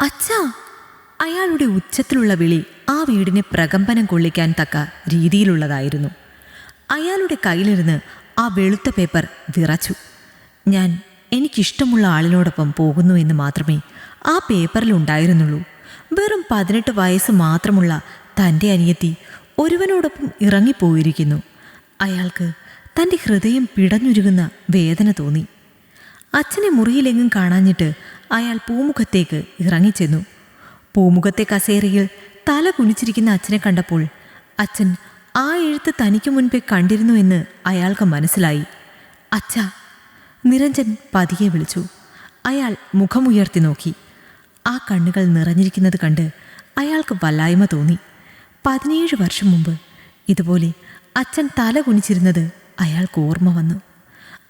അച്ഛാ അയാളുടെ ഉച്ചത്തിലുള്ള വിളി ആ വീടിനെ പ്രകമ്പനം കൊള്ളിക്കാൻ തക്ക രീതിയിലുള്ളതായിരുന്നു. അയാളുടെ കയ്യിലിരുന്ന് ആ വെളുത്ത പേപ്പർ വിറച്ചു. ഞാൻ എനിക്കിഷ്ടമുള്ള ആളിനോടൊപ്പം പോകുന്നു എന്ന് മാത്രമേ ആ പേപ്പറിലുണ്ടായിരുന്നുള്ളൂ. വെറും പതിനെട്ട് വയസ്സ് മാത്രമുള്ള തന്റെ അനിയത്തി ഒരുവനോടൊപ്പം ഇറങ്ങിപ്പോയിരിക്കുന്നു. അയാൾക്ക് തന്റെ ഹൃദയം പിടഞ്ഞുരുകുന്ന വേദന തോന്നി. അച്ഛനെ മുറിയിലെങ്ങും കാണാഞ്ഞിട്ട് അയാൾ പൂമുഖത്തേക്ക് ഇറങ്ങിച്ചെന്നു. പൂമുഖത്തെ കസേരയിൽ തല കുനിച്ചിരിക്കുന്ന അച്ഛനെ കണ്ടപ്പോൾ അച്ഛൻ ആ എഴുത്ത് തനിക്ക് മുൻപേ കണ്ടിരുന്നു എന്ന് അയാൾക്ക് മനസ്സിലായി. അച്ഛ നിരഞ്ജൻ പതിയെ വിളിച്ചു. അയാൾ മുഖമുയർത്തി നോക്കി. ആ കണ്ണുകൾ നിറഞ്ഞിരിക്കുന്നത് കണ്ട് അയാൾക്ക് വല്ലായ്മ തോന്നി. പതിനേഴ് വർഷം മുമ്പ് ഇതുപോലെ അച്ഛൻ തല കുനിച്ചിരുന്നത് അയാൾക്ക് ഓർമ്മ വന്നു.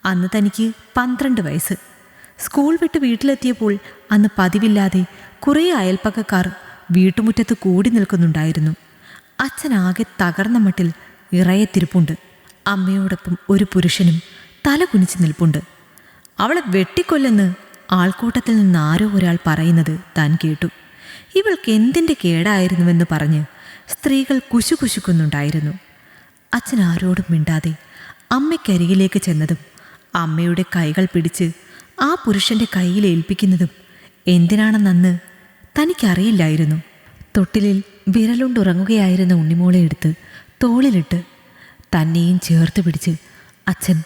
അന്ന് തനിക്ക് പന്ത്രണ്ട് വയസ്സ്. സ്കൂൾ വിട്ട് വീട്ടിലെത്തിയപ്പോൾ അന്ന് പതിവില്ലാതെ കുറേ അയൽപ്പക്കക്കാർ വീട്ടുമുറ്റത്ത് കൂടി നിൽക്കുന്നുണ്ടായിരുന്നു. അച്ഛൻ ആകെ തകർന്ന മട്ടിൽ ഇറയത്തിരിപ്പുണ്ട് അമ്മയോടൊപ്പം ഒരു പുരുഷനും തല കുനിച്ച് നിൽപ്പുണ്ട്. അവളെ വെട്ടിക്കൊല്ലെന്ന് ആൾക്കൂട്ടത്തിൽ നിന്ന് ആരോ ഒരാൾ പറയുന്നത്? താൻ കേട്ടു. ഇവൾക്ക് എന്തിന്റെ കേടായിരുന്നുവെന്ന് പറഞ്ഞ് സ്ത്രീകൾ കുശുകുശുക്കുന്നുണ്ടായിരുന്നു. അച്ഛൻ ആരോടും മിണ്ടാതെ അമ്മയ്ക്കരികിലേക്ക് ചെന്നതും അമ്മയുടെ കൈകൾ പിടിച്ച് ആ പുരുഷന്റെ കയ്യിൽ ഏൽപ്പിക്കുന്നതും എന്തിനാണെന്നന്ന് തനിക്കറിയില്ലായിരുന്നു. തൊട്ടിലിൽ വിരലുണ്ടുറങ്ങുകയായിരുന്ന ഉണ്ണിമോളെ എടുത്ത് തോളിലിട്ട് തന്നെയും ചേർത്ത് പിടിച്ച് അച്ഛൻ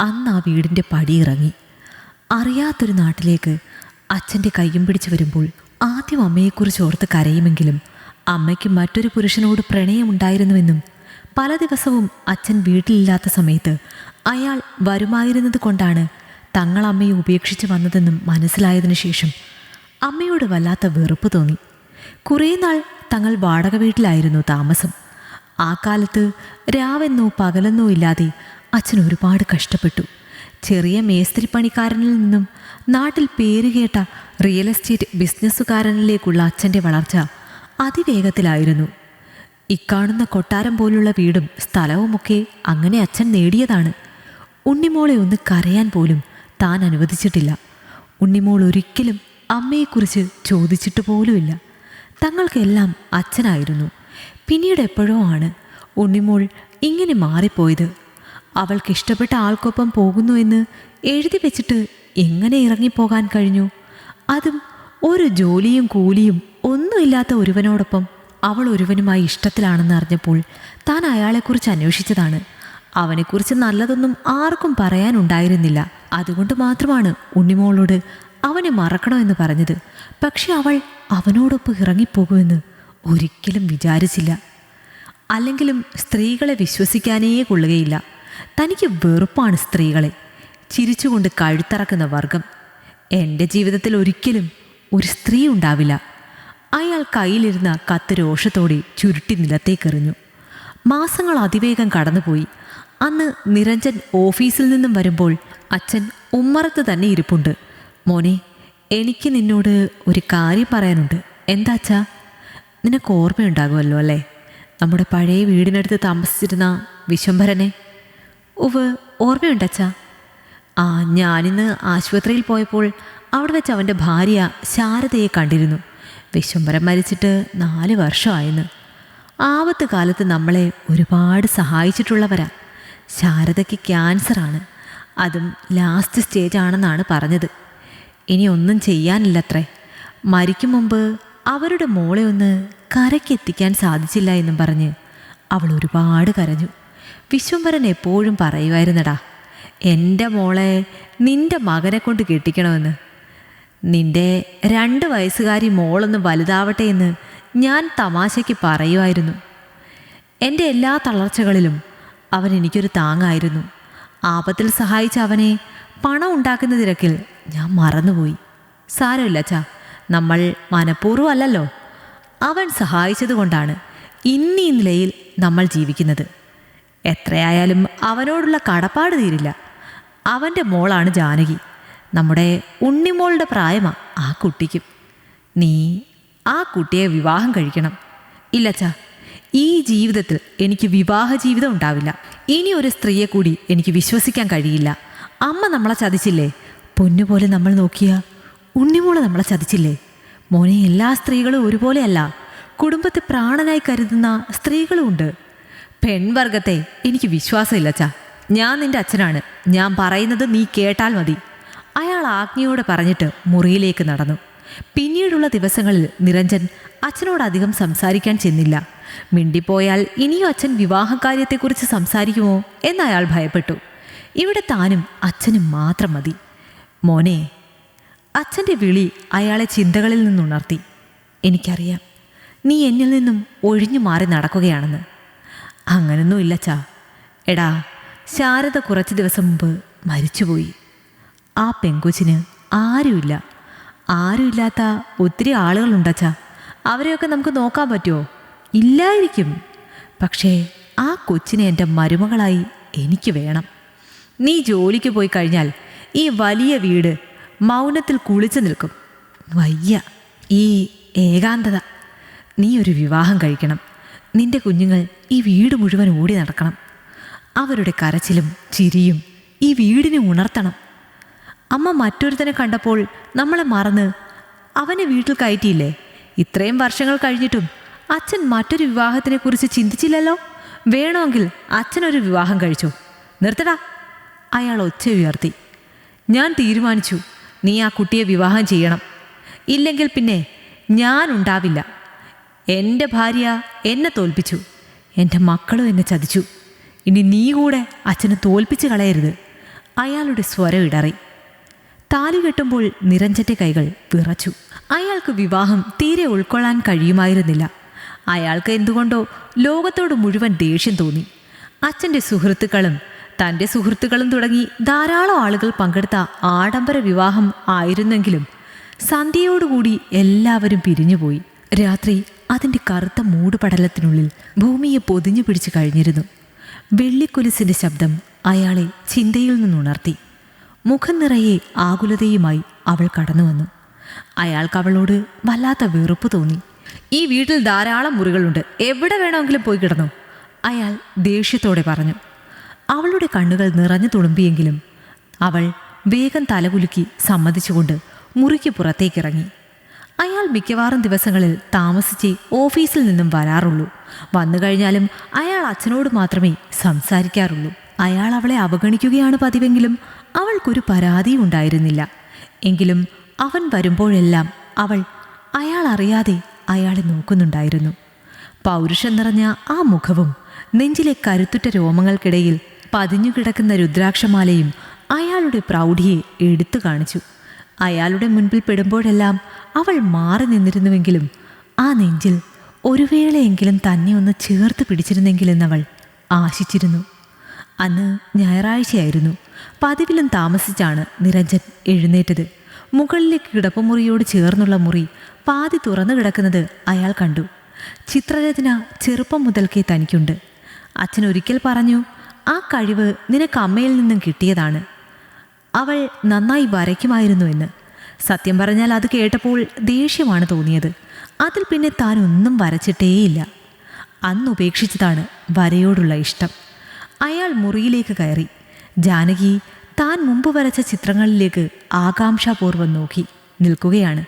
അന്ന് ആ വീടിന്റെ പടിയിറങ്ങി അറിയാത്തൊരു നാട്ടിലേക്ക് അച്ഛന്റെ കയ്യും പിടിച്ചു വരുമ്പോൾ ആദ്യം അമ്മയെക്കുറിച്ച് ഓർത്ത് കരയുമെങ്കിലും അമ്മയ്ക്ക് മറ്റൊരു പുരുഷനോട് പ്രണയമുണ്ടായിരുന്നുവെന്നും പല ദിവസവും അച്ഛൻ വീട്ടിലില്ലാത്ത സമയത്ത് അയാൾ വരുമായിരുന്നത് കൊണ്ടാണ് തങ്ങൾ അമ്മയെ ഉപേക്ഷിച്ച് വന്നതെന്നും മനസ്സിലായതിനു ശേഷം അമ്മയോട് വല്ലാത്ത വെറുപ്പ് തോന്നി. കുറേ നാൾ തങ്ങൾ വാടക വീട്ടിലായിരുന്നു താമസം. ആ കാലത്ത് രാവെന്നോ പകലെന്നോ ഇല്ലാതെ അച്ഛൻ ഒരുപാട് കഷ്ടപ്പെട്ടു. ചെറിയ മേസ്ത്രി പണിക്കാരനിൽ നിന്നും നാട്ടിൽ പേരുകേട്ട റിയൽ എസ്റ്റേറ്റ് ബിസിനസ്സുകാരനിലേക്കുള്ള അച്ഛന്റെ വളർച്ച അതിവേഗത്തിലായിരുന്നു. ഇക്കാണുന്ന കൊട്ടാരം പോലുള്ള വീടും സ്ഥലവുമൊക്കെ അങ്ങനെ അച്ഛൻ നേടിയതാണ്. ഉണ്ണിമോളെ ഒന്ന് കരയാൻ പോലും താൻ അനുവദിച്ചിട്ടില്ല. ഉണ്ണിമോൾ ഒരിക്കലും അമ്മയെക്കുറിച്ച് ചോദിച്ചിട്ട് പോലുമില്ല. തങ്ങൾക്കെല്ലാം അച്ഛനായിരുന്നു. പിന്നീട് എപ്പോഴോ ആണ് ഉണ്ണിമോൾ ഇങ്ങനെ മാറിപ്പോയത്. അവൾക്ക് ഇഷ്ടപ്പെട്ട ആൾക്കൊപ്പം പോകുന്നു എന്ന് എഴുതി വെച്ചിട്ട് എങ്ങനെ ഇറങ്ങിപ്പോകാൻ കഴിഞ്ഞു? അതും ഒരു ജോലിയും കൂലിയും ഒന്നുമില്ലാത്ത ഒരുവനോടൊപ്പം അവൾ ഒരുവനുമായി ഇഷ്ടത്തിലാണെന്ന് അറിഞ്ഞപ്പോൾ താൻ അയാളെക്കുറിച്ച് അന്വേഷിച്ചതാണ്. അവനെക്കുറിച്ച് നല്ലതൊന്നും ആർക്കും പറയാനുണ്ടായിരുന്നില്ല. അതുകൊണ്ട് മാത്രമാണ് ഉണ്ണിമോളോട് അവനെ മറക്കണമെന്ന് പറഞ്ഞത്. പക്ഷെ അവൾ അവനോടൊപ്പം ഇറങ്ങിപ്പോകുമെന്ന് ഒരിക്കലും വിചാരിച്ചില്ല. അല്ലെങ്കിലും സ്ത്രീകളെ വിശ്വസിക്കാനേ കൊള്ളുകയില്ല. തനിക്ക് വെറുപ്പാണ് സ്ത്രീകളെ. ചിരിച്ചുകൊണ്ട് കഴുത്തറക്കുന്ന വർഗം. എന്റെ ജീവിതത്തിൽ ഒരിക്കലും ഒരു സ്ത്രീ ഉണ്ടാവില്ല. അയാൾ കയ്യിലിരുന്ന കത്ത് രോഷത്തോടെ ചുരുട്ടി നിലത്തേക്കെറിഞ്ഞു. മാസങ്ങൾ അതിവേഗം കടന്നുപോയി. അന്ന് നിരഞ്ജൻ ഓഫീസിൽ നിന്നും വരുമ്പോൾ അച്ഛൻ ഉമ്മറത്ത് തന്നെ ഇരിപ്പുണ്ട്. മോനെ എനിക്ക് നിന്നോട് ഒരു കാര്യം പറയാനുണ്ട്. എന്താ അച്ഛാ? നിനക്ക് ഓർമ്മയുണ്ടാകുമല്ലോ അല്ലേ? നമ്മുടെ പഴയ വീടിനടുത്ത് താമസിച്ചിരുന്ന വിശ്വംഭരനെ. ഉവ് ഓർമ്മയുണ്ടച്ചാ ആ ഞാനിന്ന് ആശുപത്രിയിൽ പോയപ്പോൾ അവിടെ വെച്ച് അവന്റെ ഭാര്യ ശാരദയെ കണ്ടിരുന്നു. വിശ്വംഭരം മരിച്ചിട്ട് നാല് വർഷമായെന്ന്. ആപത്ത് കാലത്ത് നമ്മളെ ഒരുപാട് സഹായിച്ചിട്ടുള്ളവരാ. ശാരദയ്ക്ക് ക്യാൻസറാണ്. അതും ലാസ്റ്റ് സ്റ്റേജ് ആണെന്നാണ് പറഞ്ഞത്. ഇനി ഒന്നും ചെയ്യാനില്ലത്രേ. മരിക്കും മുമ്പ് അവരുടെ മോളെ ഒന്ന് കരയ്ക്കെത്തിക്കാൻ സാധിച്ചില്ല എന്നും പറഞ്ഞ് അവൾ ഒരുപാട് കരഞ്ഞു. വിശ്വംഭരൻ എപ്പോഴും പറയുമായിരുന്നടാ എന്റെ മോളെ നിന്റെ മകനെ കൊണ്ട് കെട്ടിക്കണമെന്ന്. നിന്റെ രണ്ട് വയസ്സുകാരി മോളൊന്ന് വലുതാവട്ടെ എന്ന് ഞാൻ തമാശയ്ക്ക് പറയുമായിരുന്നു. എന്റെ എല്ലാ തളർച്ചകളിലും അവൻ എനിക്കൊരു താങ്ങായിരുന്നു. ആപത്തിൽ സഹായിച്ച അവനെ പണം ഉണ്ടാക്കുന്ന തിരക്കിൽ ഞാൻ മറന്നുപോയി. സാരമില്ല ചാ നമ്മൾ മനഃപൂർവം അല്ലല്ലോ. അവൻ സഹായിച്ചതുകൊണ്ടാണ് ഇന്നീ നിലയിൽ നമ്മൾ ജീവിക്കുന്നത്. എത്രയായാലും അവനോടുള്ള കടപ്പാട് തീരില്ല. അവന്റെ മോളാണ് ജാനകി. നമ്മുടെ ഉണ്ണിമോളുടെ പ്രായമാ ആ കുട്ടിക്കും. നീ ആ കുട്ടിയെ വിവാഹം കഴിക്കണം. ഇല്ലച്ചാ ഈ ജീവിതത്തിൽ എനിക്ക് വിവാഹ ജീവിതം ഉണ്ടാവില്ല. ഇനി ഒരു സ്ത്രീയെ കൂടി എനിക്ക് വിശ്വസിക്കാൻ കഴിയില്ല. അമ്മ നമ്മളെ ചതിച്ചില്ലേ? പൊന്നുപോലെ നമ്മൾ നോക്കിയ ഉണ്ണിമോളെ നമ്മളെ ചതിച്ചില്ലേ? മോനെ എല്ലാ സ്ത്രീകളും ഒരുപോലെയല്ല കുടുംബത്തെ പ്രാണനായി കരുതുന്ന സ്ത്രീകളുമുണ്ട് പെൺവർഗത്തെ എനിക്ക് വിശ്വാസമില്ല ചാ ഞാൻ നിന്റെ അച്ഛനാണ്. ഞാൻ പറയുന്നത് നീ കേട്ടാൽ മതി. അയാൾ ആജ്ഞയോടെ പറഞ്ഞിട്ട് മുറിയിലേക്ക് നടന്നു. പിന്നീടുള്ള ദിവസങ്ങളിൽ നിരഞ്ജൻ അച്ഛനോട് അധികം സംസാരിക്കാൻ ചെന്നില്ല. മിണ്ടിപ്പോയാൽ ഇനിയും അച്ഛൻ വിവാഹകാര്യത്തെക്കുറിച്ച് സംസാരിക്കുമോ എന്നയാൾ ഭയപ്പെട്ടു. ഇവിടെ താനും അച്ഛനും മാത്രം മതി. മോനെ അച്ഛന്റെ വിളി അയാളെ ചിന്തകളിൽ നിന്നുണർത്തി. എനിക്കറിയാം നീ എന്നിൽ നിന്നും ഒഴിഞ്ഞു മാറി നടക്കുകയാണെന്ന്. അങ്ങനൊന്നും ഇല്ല ചാ എടാ ശാരദ കുറച്ച് ദിവസം മുമ്പ് മരിച്ചുപോയി. ആ പെങ്കൊച്ചിന് ആരുമില്ല. ആരുമില്ലാത്ത ഒത്തിരി ആളുകളുണ്ടച്ചാ. അവരെയൊക്കെ നമുക്ക് നോക്കാൻ പറ്റുമോ ഇല്ലായിരിക്കും. പക്ഷേ ആ കൊച്ചിനെ എന്റെ മരുമകളായി എനിക്ക് വേണം. നീ ജോലിക്ക് പോയി കഴിഞ്ഞാൽ ഈ വലിയ വീട് മൗനത്തിൽ കുളിച്ചു നിൽക്കും. വയ്യ. ഈ ഏകാന്തത. നീ ഒരു വിവാഹം കഴിക്കണം. നിന്റെ കുഞ്ഞുങ്ങൾ ഈ വീട് മുഴുവൻ ഓടി നടക്കണം. അവരുടെ കരച്ചിലും ചിരിയും ഈ വീടിനെ ഉണർത്തണം. അമ്മ മറ്റൊരുത്തനെ കണ്ടപ്പോൾ നമ്മളെ മറന്ന് അവനെ വീട്ടിൽ കയറ്റിയില്ലേ? ഇത്രയും വർഷങ്ങൾ കഴിഞ്ഞിട്ടും അച്ഛൻ മറ്റൊരു വിവാഹത്തിനെക്കുറിച്ച് ചിന്തിച്ചില്ലല്ലോ? വേണമെങ്കിൽ അച്ഛനൊരു വിവാഹം കഴിച്ചു. നിർത്തടാ. അയാൾ ഒച്ച ഉയർത്തി. ഞാൻ തീരുമാനിച്ചു നീ ആ കുട്ടിയെ വിവാഹം ചെയ്യണം. ഇല്ലെങ്കിൽ പിന്നെ ഞാൻ ഉണ്ടാവില്ല. എന്റെ ഭാര്യ എന്നെ തോൽപ്പിച്ചു. എന്റെ മക്കളും എന്നെ ചതിച്ചു. ഇനി നീ കൂടെ അച്ഛനെ തോൽപ്പിച്ച് കളയരുത്. അയാളുടെ സ്വരം ഇടറി. താലി കെട്ടുമ്പോൾ നിരഞ്ജന്റെ കൈകൾ വിറച്ചു. അയാൾക്ക് വിവാഹം തീരെ ഉൾക്കൊള്ളാൻ കഴിയുമായിരുന്നില്ല. അയാൾക്ക് എന്തുകൊണ്ടോ ലോകത്തോട് മുഴുവൻ ദേഷ്യം തോന്നി. അച്ഛന്റെ സുഹൃത്തുക്കളും തന്റെ സുഹൃത്തുക്കളും തുടങ്ങി ധാരാളം ആളുകൾ പങ്കെടുത്ത ആഡംബര വിവാഹം ആയിരുന്നെങ്കിലും സന്ധ്യയോടുകൂടി എല്ലാവരും പിരിഞ്ഞുപോയി. രാത്രി അതിന്റെ കറുത്ത മൂടുപടലത്തിനുള്ളിൽ ഭൂമിയെ പൊതിഞ്ഞു പിടിച്ചു കഴിഞ്ഞിരുന്നു. വെള്ളിക്കൊലിസിന്റെ ശബ്ദം അയാളെ ചിന്തയിൽ നിന്നുണർത്തി. മുഖം നിറയെ ആകുലതയുമായി അവൾ കടന്നു വന്നു. അയാൾക്ക് അവളോട് വല്ലാത്ത വെറുപ്പ് തോന്നി. ഈ വീട്ടിൽ ധാരാളം മുറികളുണ്ട്. എവിടെ വേണമെങ്കിലും പോയി കിടന്നു? അയാൾ ദേഷ്യത്തോടെ പറഞ്ഞു. അവളുടെ കണ്ണുകൾ നിറഞ്ഞു തുളുമ്പിയെങ്കിലും അവൾ വേഗം തലകുലുക്കി സമ്മതിച്ചുകൊണ്ട് മുറിക്ക് പുറത്തേക്കിറങ്ങി. അയാൾ മിക്കവാറും ദിവസങ്ങളിൽ താമസിച്ചേ ഓഫീസിൽ നിന്നും വരാറുള്ളൂ. വന്നു കഴിഞ്ഞാലും അയാൾ അച്ഛനോട് മാത്രമേ സംസാരിക്കാറുള്ളൂ. അയാൾ അവളെ അവഗണിക്കുകയാണ് പതിവെങ്കിലും അവൾക്കൊരു പരാതിയും ഉണ്ടായിരുന്നില്ല. എങ്കിലും അവൻ വരുമ്പോഴെല്ലാം അവൾ അയാൾ അറിയാതെ അയാളെ നോക്കുന്നുണ്ടായിരുന്നു. പൗരുഷം നിറഞ്ഞ ആ മുഖവും നെഞ്ചിലെ കരുത്തുറ്റ രോമങ്ങൾക്കിടയിൽ പതിഞ്ഞുകിടക്കുന്ന രുദ്രാക്ഷമാലയും അയാളുടെ പ്രൗഢിയെ എടുത്തു കാണിച്ചു. അയാളുടെ മുൻപിൽ പെടുമ്പോഴെല്ലാം അവൾ മാറി നിന്നിരുന്നുവെങ്കിലും ആ നെഞ്ചിൽ ഒരു വേളയെങ്കിലും തന്നെ ഒന്ന് ചേർത്ത് പിടിച്ചിരുന്നെങ്കിലെന്നവൾ ആശിച്ചിരുന്നു. അന്ന് ഞായറാഴ്ചയായിരുന്നു. പതിവിലും താമസിച്ചാണ് നിരഞ്ജൻ എഴുന്നേറ്റത്. മുകളിലെ കിടപ്പുമുറിയോട് ചേർന്നുള്ള മുറി പാതി തുറന്നു കിടക്കുന്നത് അയാൾ കണ്ടു. ചിത്രരചന ചെറുപ്പം മുതൽക്കേ തനിക്കുണ്ട്. അച്ഛൻ ഒരിക്കൽ പറഞ്ഞു ആ കഴിവ് നിനക്ക് അമ്മയിൽ നിന്നും കിട്ടിയതാണ്. അവൾ നന്നായി വരയ്ക്കുമായിരുന്നു എന്ന്. സത്യം പറഞ്ഞാൽ അത് കേട്ടപ്പോൾ ദേഷ്യമാണ് തോന്നിയത്. അതിൽ പിന്നെ താൻ ഒന്നും വരച്ചിട്ടേയില്ല. അന്ന് ഉപേക്ഷിച്ചതാണ് വരയോടുള്ള ഇഷ്ടം. അയാൾ മുറിയിലേക്ക് കയറി. ജാനകി താൻ മുമ്പ് വരച്ച ചിത്രങ്ങളിലേക്ക് ആകാംക്ഷാപൂർവം നോക്കി നിൽക്കുകയാണ്.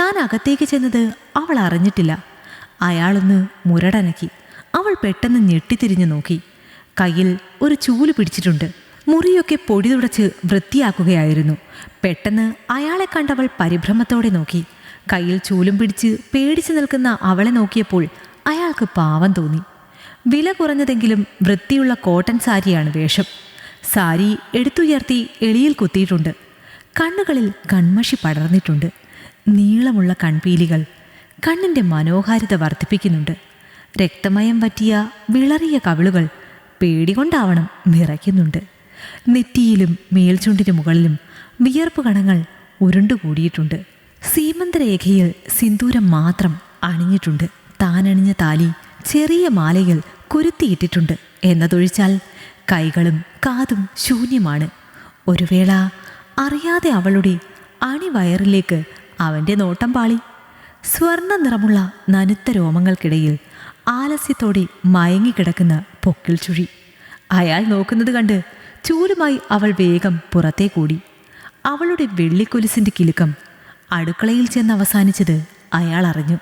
താൻ അകത്തേക്ക് ചെന്നത് അവൾ അറിഞ്ഞിട്ടില്ല. അയാളൊന്ന് മുരടനക്കി. അവൾ പെട്ടെന്ന് ഞെട്ടിത്തിരിഞ്ഞു നോക്കി. കയ്യിൽ ഒരു ചൂൽ പിടിച്ചിട്ടുണ്ട്. മുറിയൊക്കെ പൊടി തുടച്ച് വൃത്തിയാക്കുകയായിരുന്നു. പെട്ടെന്ന് അയാളെ കണ്ടവൾ പരിഭ്രമത്തോടെ നോക്കി. കയ്യിൽ ചൂലും പിടിച്ച് പേടിച്ചു നിൽക്കുന്ന അവളെ നോക്കിയപ്പോൾ അയാൾക്ക് പാവം തോന്നി. വില കുറഞ്ഞതെങ്കിലും വൃത്തിയുള്ള കോട്ടൺ സാരിയാണ് വേഷം. സാരി എടുത്തുയർത്തി എളിയിൽ കുത്തിയിട്ടുണ്ട്. കണ്ണുകളിൽ കൺമഷി പടർന്നിട്ടുണ്ട്. നീളമുള്ള കൺപീലികൾ കണ്ണിന്റെ മനോഹാരിത വർദ്ധിപ്പിക്കുന്നുണ്ട്. രക്തമയം പറ്റിയ വിളറിയ കവിളുകൾ പേടികൊണ്ടാവണം നിറയ്ക്കുന്നുണ്ട് നെറ്റിയിലും മേൽചുണ്ടിന് മുകളിലും വിയർപ്പ് കണങ്ങൾ ഉരുണ്ടുകൂടിയിട്ടുണ്ട്. സീമന്തരേഖയിൽ സിന്ദൂരം മാത്രം അണിഞ്ഞിട്ടുണ്ട്. താനണിഞ്ഞ താലി ചെറിയ മാലകൾ കുരുത്തിയിട്ടിട്ടുണ്ട് എന്നതൊഴിച്ചാൽ കൈകളും കാതും ശൂന്യമാണ്. ഒരു വേള അറിയാതെ അവളുടെ അണിവയറിലേക്ക് അവന്റെ നോട്ടം പാളി. സ്വർണ നിറമുള്ള നനുത്ത രോമങ്ങൾക്കിടയിൽ ആലസ്യത്തോടെ മയങ്ങിക്കിടക്കുന്ന പൊക്കിൽ ചുഴി. അയാൾ നോക്കുന്നത് കണ്ട് ചൂലുമായി അവൾ വേഗം പുറത്തേ കൂടി. അവളുടെ വെള്ളിക്കൊലിസിന്റെ കിലുക്കം അടുക്കളയിൽ ചെന്ന് അവസാനിച്ചത് അയാൾ അറിഞ്ഞു.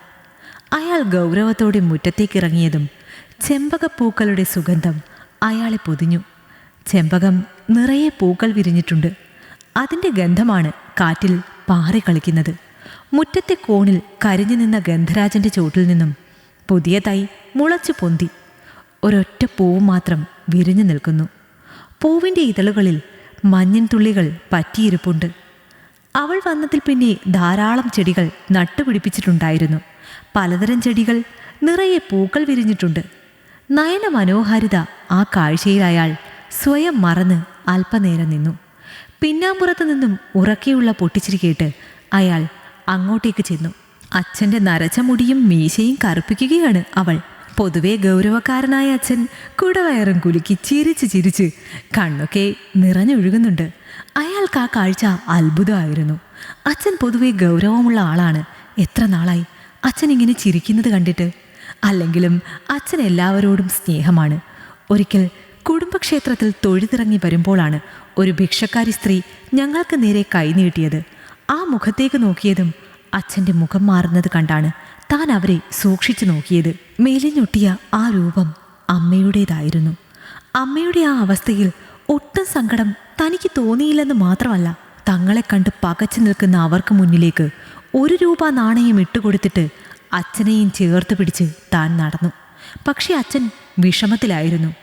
അയാൾ ഗൗരവത്തോടെ മുറ്റത്തേക്കിറങ്ങിയതും ചെമ്പകപ്പൂക്കളുടെ സുഗന്ധം അയാളെ പൊതിഞ്ഞു. ചെമ്പകം നിറയെ പൂക്കൾ വിരിഞ്ഞിട്ടുണ്ട്. അതിന്റെ ഗന്ധമാണ് കാറ്റിൽ പാറിക്കളിക്കുന്നത് മുറ്റത്തെ കോണിൽ കരിഞ്ഞു നിന്ന ഗന്ധരാജന്റെ ചോട്ടിൽ നിന്നും പുതിയ തൈ മുളച്ചു പൊന്തി ഒരൊറ്റ പൂവ് മാത്രം വിരിഞ്ഞു നിൽക്കുന്നു. പൂവിന്റെ ഇതളുകളിൽ മഞ്ഞൻ തുള്ളികൾ പറ്റിയിരിപ്പുണ്ട്. അവൾ വന്നതിൽ പിന്നെ ധാരാളം ചെടികൾ നട്ടുപിടിപ്പിച്ചിട്ടുണ്ടായിരുന്നു. പലതരം ചെടികൾ നിറയെ പൂക്കൾ വിരിഞ്ഞിട്ടുണ്ട്. നയന മനോഹാരിത ആ കാഴ്ചയിൽ അയാൾ സ്വയം മറന്ന് അല്പനേരം നിന്നു. പിന്നാമ്പുറത്തു നിന്നും ഉറക്കെയുള്ള പൊട്ടിച്ചിരി കേട്ട് അയാൾ അങ്ങോട്ടേക്ക് ചെന്നു. അച്ഛന്റെ നരച്ച മുടിയും മീശയും കറുപ്പിക്കുകയാണ് അവൾ. പൊതുവേ ഗൗരവക്കാരനായ അച്ഛൻ കുടവയറും കുലുക്കി ചിരിച്ച് ചിരിച്ച് കണ്ണൊക്കെ നിറഞ്ഞൊഴുകുന്നുണ്ട്. അയാൾക്ക് ആ കാഴ്ച അത്ഭുതമായിരുന്നു. അച്ഛൻ പൊതുവെ ഗൗരവമുള്ള ആളാണ്. എത്ര നാളായി അച്ഛൻ ഇങ്ങനെ ചിരിക്കുന്നത് കണ്ടിട്ട് അല്ലെങ്കിലും അച്ഛൻ എല്ലാവരോടും സ്നേഹമാണ്. ഒരിക്കൽ കുടുംബക്ഷേത്രത്തിൽ തൊഴുതിറങ്ങി വരുമ്പോഴാണ് ഒരു ഭിക്ഷക്കാരി സ്ത്രീ ഞങ്ങൾക്ക് നേരെ കൈനീട്ടിയത് ആ മുഖത്തേക്ക് നോക്കിയതും അച്ഛന്റെ മുഖം മാറുന്നത് കണ്ടാണ് താൻ അവരെ സൂക്ഷിച്ചു നോക്കിയത്. മേലിഞ്ഞൊട്ടിയ ആ രൂപം അമ്മയുടേതായിരുന്നു. അമ്മയുടെ ആ അവസ്ഥയിൽ ഒട്ടും സങ്കടം തനിക്ക് തോന്നിയില്ലെന്ന് മാത്രമല്ല തങ്ങളെ കണ്ട് പകച്ചു നിൽക്കുന്ന അവർക്ക് മുന്നിലേക്ക് ഒരു രൂപ നാണയം ഇട്ടുകൊടുത്തിട്ട് അച്ഛനെയും ചേർത്ത് പിടിച്ച് താൻ നടന്നു. പക്ഷെ അച്ഛൻ വിഷമത്തിലായിരുന്നു.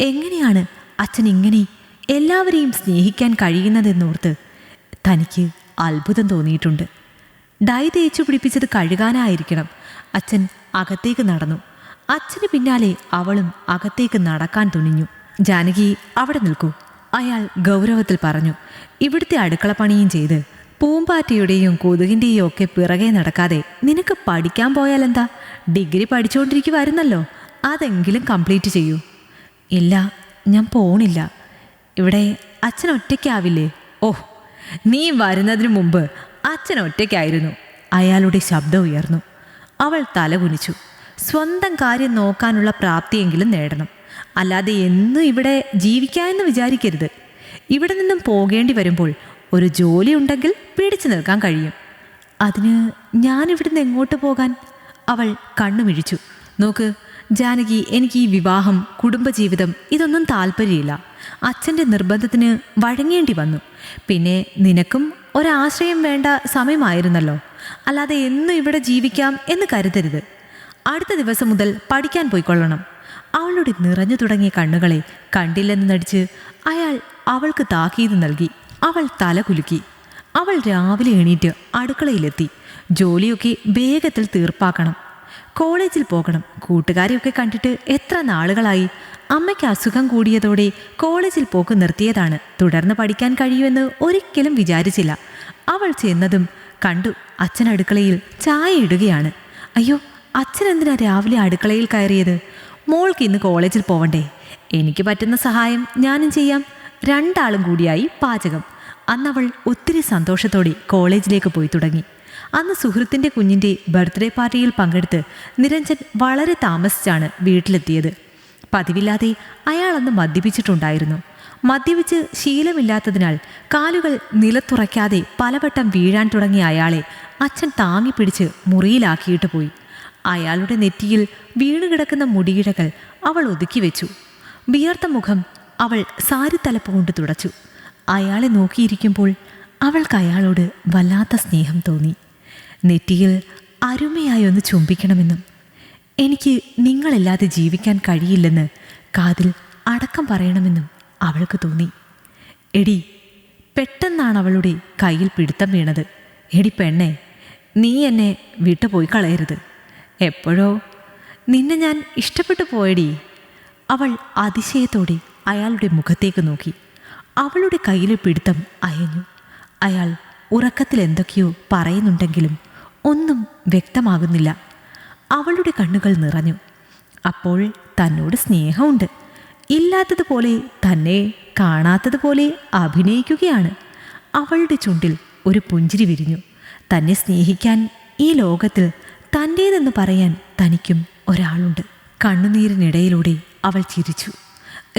എങ്ങനെയാണ് അച്ഛൻ ഇങ്ങനെ എല്ലാവരെയും സ്നേഹിക്കാൻ കഴിയുന്നതെന്നോർത്ത് തനിക്ക് അത്ഭുതം തോന്നിയിട്ടുണ്ട്. ഡൈ തേച്ചു പിടിപ്പിച്ചത് കഴുകാനായിരിക്കണം. അച്ഛൻ അകത്തേക്ക് നടന്നു. അച്ഛന് പിന്നാലെ അവളും അകത്തേക്ക് നടക്കാൻ തുനിഞ്ഞു. ജാനകി അവിടെ നിൽക്കൂ. അയാൾ ഗൗരവത്തിൽ പറഞ്ഞു. ഇവിടുത്തെ അടുക്കളപ്പണിയും ചെയ്ത് പൂമ്പാറ്റയുടെയും കൊതുകിന്റെയും ഒക്കെ പിറകെ നടക്കാതെ നിനക്ക് പഠിക്കാൻ പോയാലെന്താ? ഡിഗ്രി പഠിച്ചുകൊണ്ടിരിക്കുമായിരുന്നല്ലോ അതെങ്കിലും കംപ്ലീറ്റ് ചെയ്യൂ. ഇല്ല ഞാൻ പോണില്ല. ഇവിടെ അച്ഛൻ ഒറ്റയ്ക്കാവില്ലേ? ഓഹ് നീ വരുന്നതിന് മുമ്പ് അച്ഛൻ ഒറ്റയ്ക്കായിരുന്നു. അയാളുടെ ശബ്ദം ഉയർന്നു. അവൾ തലകുനിച്ചു. സ്വന്തം കാര്യം നോക്കാനുള്ള പ്രാപ്തിയെങ്കിലും നേടണം. അല്ലാതെ എന്നും ഇവിടെ ജീവിക്കാമെന്ന് വിചാരിക്കരുത്. ഇവിടെ നിന്നും പോകേണ്ടി വരുമ്പോൾ ഒരു ജോലി ഉണ്ടെങ്കിൽ പിടിച്ചു നിൽക്കാൻ കഴിയും. അതിന് ഞാൻ ഇവിടുന്ന് എങ്ങോട്ട് പോകാൻ? അവൾ കണ്ണുമിഴിച്ചു. നോക്ക് ജാനകി എനിക്ക് ഈ വിവാഹം കുടുംബജീവിതം ഇതൊന്നും താല്പര്യമില്ല. അച്ഛന്റെ നിർബന്ധത്തിന് വഴങ്ങേണ്ടി വന്നു. പിന്നെ നിനക്കും ഒരാശ്രയം വേണ്ട സമയമായിരുന്നല്ലോ. അല്ലാതെ എന്നും ഇവിടെ ജീവിക്കാം എന്ന് കരുതരുത്. അടുത്ത ദിവസം മുതൽ പഠിക്കാൻ പോയിക്കൊള്ളണം. അവളുടെ നിറഞ്ഞു തുടങ്ങിയ കണ്ണുകളെ കണ്ടില്ലെന്ന് നടിച്ച് അയാൾ അവൾക്ക് താക്കീത് നൽകി. അവൾ തല കുലുക്കി. അവൾ രാവിലെ എണീറ്റ് അടുക്കളയിലെത്തി. ജോലിയൊക്കെ വേഗത്തിൽ തീർപ്പാക്കണം. കോളേജിൽ പോകണം. കൂട്ടുകാരെയൊക്കെ കണ്ടിട്ട് എത്ര നാളുകളായി. അമ്മയ്ക്ക് അസുഖം കൂടിയതോടെ കോളേജിൽ പോക്ക് നിർത്തിയതാണ്. തുടർന്ന് പഠിക്കാൻ കഴിയുമെന്ന് ഒരിക്കലും വിചാരിച്ചില്ല. അവൾ ചെന്നതും കണ്ടു അച്ഛൻ അടുക്കളയിൽ ചായ ഇടുകയാണ്. അയ്യോ അച്ഛൻ എന്തിനാ രാവിലെ അടുക്കളയിൽ കയറിയത്? മോൾക്ക് ഇന്ന് കോളേജിൽ പോവണ്ടേ? എനിക്ക് പറ്റുന്ന സഹായം ഞാനും ചെയ്യാം. രണ്ടാളും കൂടിയായി പാചകം. അന്നവൾ ഒത്തിരി സന്തോഷത്തോടെ കോളേജിലേക്ക് പോയി തുടങ്ങി. അന്ന് സുഹൃത്തിന്റെ കുഞ്ഞിന്റെ ബർത്ത്ഡേ പാർട്ടിയിൽ പങ്കെടുത്ത് നിരഞ്ജൻ വളരെ താമസിച്ചാണ് വീട്ടിലെത്തിയത്. പതിവില്ലാതെ അയാൾ അന്ന് മദ്യപിച്ചിട്ടുണ്ടായിരുന്നു. മദ്യപിച്ച് ശീലമില്ലാത്തതിനാൽ കാലുകൾ നിലത്തുറയ്ക്കാതെ പലവട്ടം വീഴാൻ തുടങ്ങിയ അയാളെ അച്ഛൻ താങ്ങിപ്പിടിച്ച് മുറിയിലാക്കിയിട്ട് പോയി. അയാളുടെ നെറ്റിയിൽ വീണുകിടക്കുന്ന മുടിയിഴകൾ അവൾ ഒതുക്കി വെച്ചു. വിയർത്ത മുഖം അവൾ സാരിത്തലപ്പ് കൊണ്ട് തുടച്ചു. അയാളെ നോക്കിയിരിക്കുമ്പോൾ അവൾക്ക് അയാളോട് വല്ലാത്ത സ്നേഹം തോന്നി. നെറ്റിയിൽ അരുമയായി ഒന്ന് ചുംബിക്കണമെന്നും എനിക്ക് നിങ്ങളില്ലാതെ ജീവിക്കാൻ കഴിയില്ലെന്ന് കാതിൽ അടക്കം പറയണമെന്നും അവൾക്ക് തോന്നി. എടി പെട്ടെന്നാണ് അവളുടെ കയ്യിൽ പിടുത്തം വീണത്. എടി പെണ്ണെ നീ എന്നെ വിട്ടുപോയി കളയരുത്. എപ്പോഴോ നിന്നെ ഞാൻ ഇഷ്ടപ്പെട്ടു പോയടി. അവൾ അതിശയത്തോടെ അയാളുടെ മുഖത്തേക്ക് നോക്കി. അവളുടെ കയ്യിലെ പിടുത്തം അയഞ്ഞു. അയാൾ ഉറക്കത്തിൽ എന്തൊക്കെയോ പറയുന്നുണ്ടെങ്കിലും ഒന്നും വ്യക്തമാകുന്നില്ല. അവളുടെ കണ്ണുകൾ നിറഞ്ഞു. അപ്പോൾ തന്നോട് സ്നേഹമുണ്ട്. ഇല്ലാത്തതുപോലെ തന്നെ കാണാത്തതുപോലെ അഭിനയിക്കുകയാണ്. അവളുടെ ചുണ്ടിൽ ഒരു പുഞ്ചിരി വിരിഞ്ഞു. തന്നെ സ്നേഹിക്കാൻ ഈ ലോകത്തിൽ തന്റേതെന്ന് പറയാൻ തനിക്കും ഒരാളുണ്ട്. കണ്ണുനീരിനിടയിലൂടെ അവൾ ചിരിച്ചു.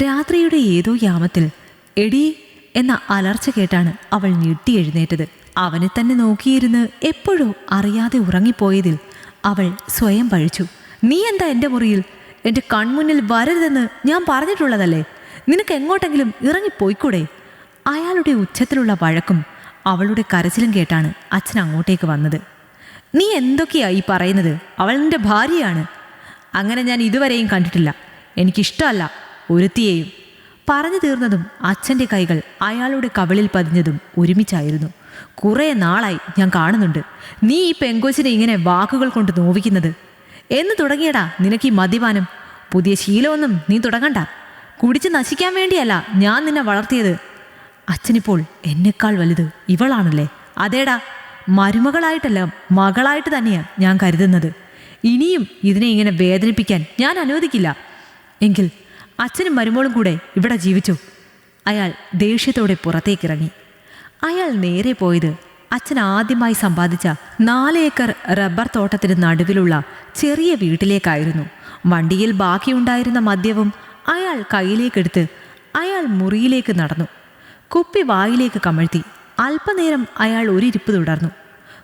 രാത്രിയുടെ ഏതോ യാമത്തിൽ എടി എന്ന അലർച്ച കേട്ടാണ് അവൾ ഞെട്ടി എഴുന്നേറ്റത്. അവനെ തന്നെ നോക്കിയിരുന്ന് എപ്പോഴോ അറിയാതെ ഉറങ്ങിപ്പോയതിൽ അവൾ സ്വയം പഴിച്ചു. നീ എന്താ എന്റെ മുറിയിൽ? എന്റെ കൺമുന്നിൽ വരരുതെന്ന് ഞാൻ പറഞ്ഞിട്ടുള്ളതല്ലേ? നിനക്ക് എങ്ങോട്ടെങ്കിലും ഇറങ്ങിപ്പോയിക്കൂടെ? അയാളുടെ ഉച്ചത്തിലുള്ള വഴക്കും അവളുടെ കരച്ചിലും കേട്ടാണ് അച്ഛൻ അങ്ങോട്ടേക്ക് വന്നത്. നീ എന്തൊക്കെയാ ഈ പറയുന്നത്? അവൾ എന്റെ ഭാര്യയാണ്. അങ്ങനെ ഞാൻ ഇതുവരെയും കണ്ടിട്ടില്ല. എനിക്കിഷ്ടമല്ല. ഒരുത്തിയെയും പറഞ്ഞു തീർന്നതും അച്ഛന്റെ കൈകൾ അയാളുടെ കവിളിൽ പതിഞ്ഞതും ഒരുമിച്ചായിരുന്നു. കുറേ നാളായി ഞാൻ കാണുന്നുണ്ട്. നീ ഈ പെങ്കോച്ചിനെ ഇങ്ങനെ വാക്കുകൾ കൊണ്ട് നോവിക്കുന്നത്? എന്ന് തുടങ്ങിയടാ നിനക്ക് ഈ മദ്യപാനം. പുതിയ ശീലമൊന്നും നീ തുടങ്ങണ്ട. കുടിച്ച് നശിക്കാൻ വേണ്ടിയല്ല ഞാൻ നിന്നെ വളർത്തിയത്. അച്ഛനിപ്പോൾ എന്നെക്കാൾ വലുത് ഇവളാണല്ലേ? അതേടാ മരുമകളായിട്ടല്ല മകളായിട്ട് തന്നെയാണ് ഞാൻ കരുതുന്നത്. ഇനിയും ഇതിനെ ഇങ്ങനെ വേദനിപ്പിക്കാൻ ഞാൻ അനുവദിക്കില്ല. എങ്കിൽ അച്ഛനും മരുമോളും കൂടെ ഇവിടെ ജീവിച്ചു. അയാൾ ദേഷ്യത്തോടെ പുറത്തേക്കിറങ്ങി. അയാൾ നേരെ പോയത് അച്ഛൻ ആദ്യമായി സമ്പാദിച്ച നാല് ഏക്കർ റബ്ബർ തോട്ടത്തിന് നടുവിലുള്ള ചെറിയ വീട്ടിലേക്കായിരുന്നു. വണ്ടിയിൽ ബാക്കിയുണ്ടായിരുന്ന മദ്യവും അയാൾ കയ്യിലേക്കെടുത്ത് അയാൾ മുറിയിലേക്ക് നടന്നു. കുപ്പി വായിലേക്ക് കമഴ്ത്തി. അല്പനേരം അയാൾ ഒരിരിപ്പ് തുടർന്നു.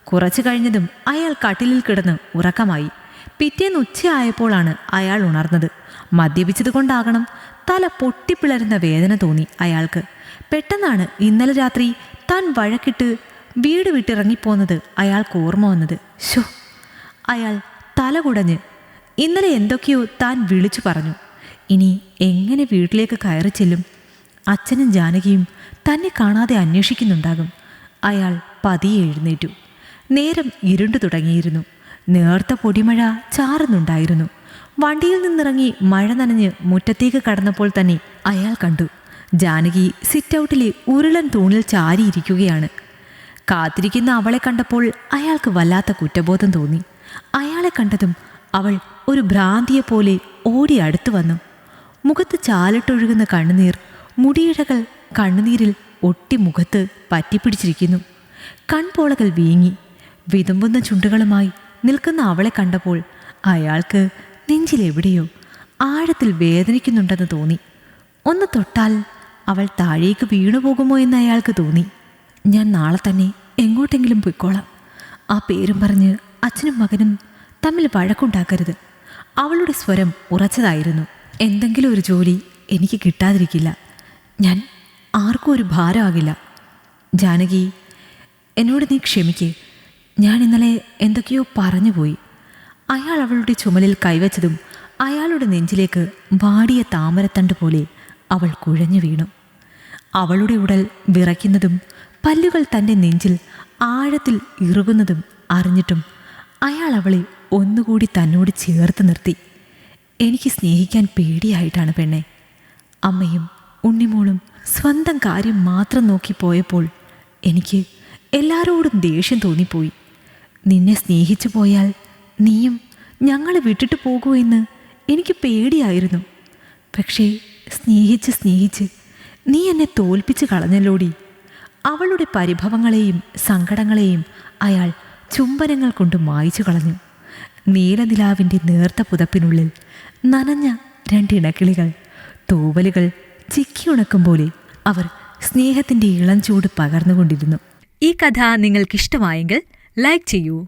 കുറച്ചു കഴിഞ്ഞതും അയാൾ കട്ടിലിൽ കിടന്ന് ഉറക്കമായി. പിറ്റേന്ന് ഉച്ചയായപ്പോഴാണ് അയാൾ ഉണർന്നത്. മദ്യപിച്ചത് കൊണ്ടാകണം തല പൊട്ടിപ്പിളരുന്ന വേദന തോന്നി അയാൾക്ക്. പെട്ടെന്നാണ് ഇന്നലെ രാത്രി താൻ വഴക്കിട്ട് വീട് വിട്ടിറങ്ങിപ്പോന്നത് അയാൾക്ക് ഓർമ്മ വന്നത്. ഷോ അയാൾ തല കുടഞ്ഞ് ഇന്നലെ എന്തൊക്കെയോ താൻ വിളിച്ചു പറഞ്ഞു. ഇനി എങ്ങനെ വീട്ടിലേക്ക് കയറി ചെല്ലും? അച്ഛനും ജാനകിയും തന്നെ കാണാതെ അന്വേഷിക്കുന്നുണ്ടാകും. അയാൾ പതിയെ എഴുന്നേറ്റു. നേരം ഇരുണ്ടു തുടങ്ങിയിരുന്നു. നേർത്ത പൊടിമഴ ചാറുന്നുണ്ടായിരുന്നു. വണ്ടിയിൽ നിന്നിറങ്ങി മഴ നനഞ്ഞ് മുറ്റത്തേക്ക് കടന്നപ്പോൾ തന്നെ അയാൾ കണ്ടു. ജാനകി സിറ്റൗട്ടിലെ ഉരുളൻ തൂണിൽ ചാരിയിരിക്കുകയാണ്. കാത്തിരിക്കുന്ന അവളെ കണ്ടപ്പോൾ അയാൾക്ക് വല്ലാത്ത കുറ്റബോധം തോന്നി. അയാളെ കണ്ടതും അവൾ ഒരു ഭ്രാന്തിയെപ്പോലെ ഓടി അടുത്തു വന്നു. മുഖത്ത് ചാലിട്ടൊഴുകുന്ന കണ്ണുനീർ മുടിയിഴകൾ കണ്ണുനീരിൽ ഒട്ടി മുഖത്ത് പറ്റിപ്പിടിച്ചിരിക്കുന്നു. കൺപോളകൾ വീങ്ങി വിതുമ്പുന്ന ചുണ്ടുകളുമായി നിൽക്കുന്ന അവളെ കണ്ടപ്പോൾ അയാൾക്ക് നെഞ്ചിലെവിടെയോ ആഴത്തിൽ വേദനിക്കുന്നുണ്ടെന്ന് തോന്നി. ഒന്ന് തൊട്ടാൽ അവൾ താഴേക്ക് വീണുപോകുമോ എന്ന് അയാൾക്ക് തോന്നി. ഞാൻ നാളെ തന്നെ എങ്ങോട്ടെങ്കിലും പൊയ്ക്കോളാം. ആ പേരും പറഞ്ഞ് അച്ഛനും മകനും തമ്മിൽ വഴക്കുണ്ടാക്കരുത്. അവളുടെ സ്വരം ഉറച്ചതായിരുന്നു. എന്തെങ്കിലും ഒരു ജോലി എനിക്ക് കിട്ടാതിരിക്കില്ല. ഞാൻ ആർക്കും ഒരു ഭാരമാകില്ല. ജാനകി എന്നോട് നീ ക്ഷമിക്കേ. ഞാൻ ഇന്നലെ എന്തൊക്കെയോ പറഞ്ഞുപോയി. അയാൾ അവളുടെ ചുമലിൽ കൈവച്ചതും അയാളുടെ നെഞ്ചിലേക്ക് വാടിയ താമരത്തണ്ട് പോലെ അവൾ കുഴഞ്ഞു വീണു. അവളുടെ ഉടൽ വിറയ്ക്കുന്നതും പല്ലുകൾ തന്റെ നെഞ്ചിൽ ആഴത്തിൽ ഇറുകുന്നതും അറിഞ്ഞിട്ടും അയാൾ അവളെ ഒന്നുകൂടി തന്നോട് ചേർത്ത് നിർത്തി. എനിക്ക് സ്നേഹിക്കാൻ പേടിയായിട്ടാണ് പെണ്ണെ. അമ്മയും ഉണ്ണിമോളും സ്വന്തം കാര്യം മാത്രം നോക്കി പോയപ്പോൾ എനിക്ക് എല്ലാരോടും ദേഷ്യം തോന്നിപ്പോയി. നിന്നെ സ്നേഹിച്ചു പോയാൽ നീയും ഞങ്ങളെ വിട്ടിട്ട് പോകൂ എന്ന് എനിക്ക് പേടിയായിരുന്നു. പക്ഷേ സ്നേഹിച്ച് സ്നേഹിച്ച് നീ എന്നെ തോൽപ്പിച്ച് കളഞ്ഞല്ലോടി. അവളുടെ പരിഭവങ്ങളെയും സങ്കടങ്ങളെയും അയാൾ ചുംബനങ്ങൾ കൊണ്ട് മായിച്ചു കളഞ്ഞു. നീലനിലാവിന്റെ നേർത്ത പുതപ്പിനുള്ളിൽ നനഞ്ഞ രണ്ടിണക്കിളികൾ തൂവലുകൾ ചിക്കിയുണക്കും പോലെ അവർ സ്നേഹത്തിന്റെ ഇളം ചൂട് പകർന്നുകൊണ്ടിരുന്നു. ഈ കഥ നിങ്ങൾക്കിഷ്ടമായെങ്കിൽ ലൈക്ക് ചെയ്യൂ